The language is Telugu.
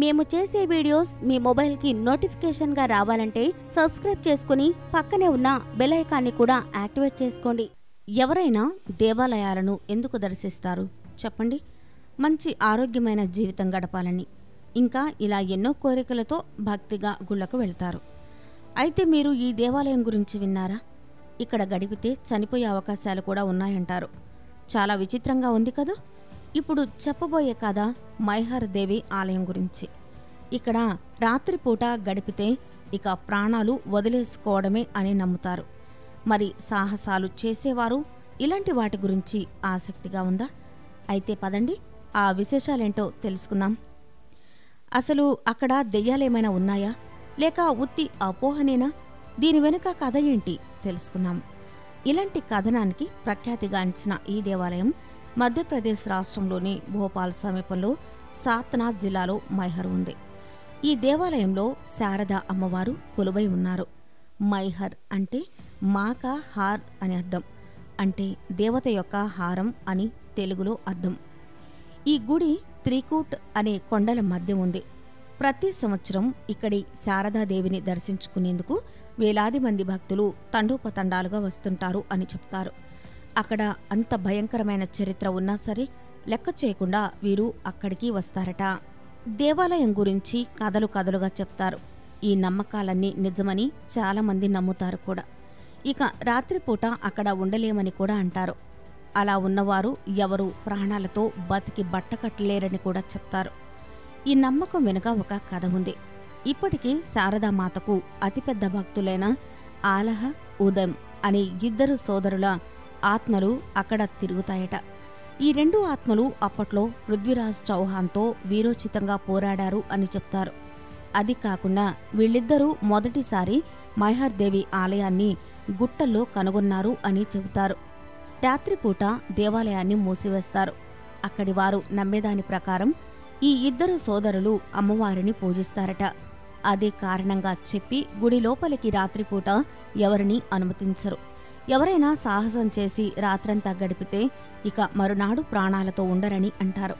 మేము చేసే వీడియోస్ మీ మొబైల్కి నోటిఫికేషన్గా రావాలంటే సబ్స్క్రైబ్ చేసుకుని పక్కనే ఉన్న బెల్ ఐకాన్ని కూడా యాక్టివేట్ చేసుకోండి. ఎవరైనా దేవాలయాలను ఎందుకు దర్శిస్తారు? చెప్పండి. మంచి ఆరోగ్యమైన జీవితం గడపాలని. ఇంకా ఇలా ఎన్నో కోరికలతో భక్తిగా గుళ్ళకు వెళ్తారు. అయితే మీరు ఈ దేవాలయం గురించి విన్నారా? ఇక్కడ గడిపితే చనిపోయే అవకాశాలు కూడా ఉన్నాయంటారు. చాలా విచిత్రంగా ఉంది కదా? ఇప్పుడు చెప్పబోయే కథ మైహర్ దేవి ఆలయం గురించి. ఇక్కడ రాత్రిపూట గడిపితే ఇక ప్రాణాలు వదిలేసుకోవడమే అని నమ్ముతారు. మరి సాహసాలు చేసేవారు ఇలాంటి వాటి గురించి ఆసక్తిగా ఉందా? అయితే పదండి ఆ విశేషాలేంటో తెలుసుకుందాం. అసలు అక్కడ దెయ్యాలేమైనా ఉన్నాయా? లేక ఉత్తి అపోహనేనా? దీని వెనుక కథ ఏంటి? తెలుసుకుందాం. ఇలాంటి కథనానికి ప్రఖ్యాతిగాంచిన ఈ దేవాలయం మధ్యప్రదేశ్ రాష్ట్రంలోని భోపాల్ సమీపంలో సాత్నాథ్ జిల్లాలో మైహర్ ఉంది. ఈ దేవాలయంలో శారద అమ్మవారు కొలువై ఉన్నారు. మైహర్ అంటే మాక హార్ అని అర్థం. అంటే దేవత యొక్క హారం అని తెలుగులో అర్థం. ఈ గుడి త్రికూట్ అనే కొండల మధ్య ఉంది. ప్రతి సంవత్సరం ఇక్కడి శారదాదేవిని దర్శించుకునేందుకు వేలాది మంది భక్తులు తండోపతండాలుగా వస్తుంటారు అని చెప్తారు. అక్కడ అంత భయంకరమైన చరిత్ర ఉన్నా సరే లెక్క చేయకుండా వీరు అక్కడికి వస్తారట. దేవాలయం గురించి కథలు కథలుగా చెప్తారు. ఈ నమ్మకాలన్నీ నిజమని చాలామంది నమ్ముతారు కూడా. ఇక రాత్రిపూట అక్కడ ఉండలేమని కూడా అంటారు. అలా ఉన్నవారు ఎవరు ప్రాణాలతో బతికి బట్టకట్టలేరని కూడా చెప్తారు. ఈ నమ్మకం వెనుక ఒక కథ ఉంది. ఇప్పటికీ శారదామాతకు అతిపెద్ద భక్తులైన ఆలహ ఉదయం అనే ఇద్దరు సోదరుల ఆత్మలు అక్కడ తిరుగుతాయట. ఈ రెండు ఆత్మలు అప్పట్లో పృథ్వీరాజ్ చౌహాన్తో వీరోచితంగా పోరాడారు అని చెప్తారు. అది కాకుండా వీళ్ళిద్దరూ మొదటిసారి మైహర్ దేవి ఆలయాన్ని గుట్టల్లో కనుగొన్నారు అని చెబుతారు. రాత్రిపూట దేవాలయాన్ని మూసివేస్తారు. అక్కడి వారు నమ్మేదాని ప్రకారం ఈ ఇద్దరు సోదరులు అమ్మవారిని పూజిస్తారట. అదే కారణంగా చెప్పి గుడి లోపలికి రాత్రిపూట ఎవరిని అనుమతించరు. ఎవరైనా సాహసం చేసి రాత్రంతా గడిపితే ఇక మరునాడు ప్రాణాలతో ఉండరని అంటారు.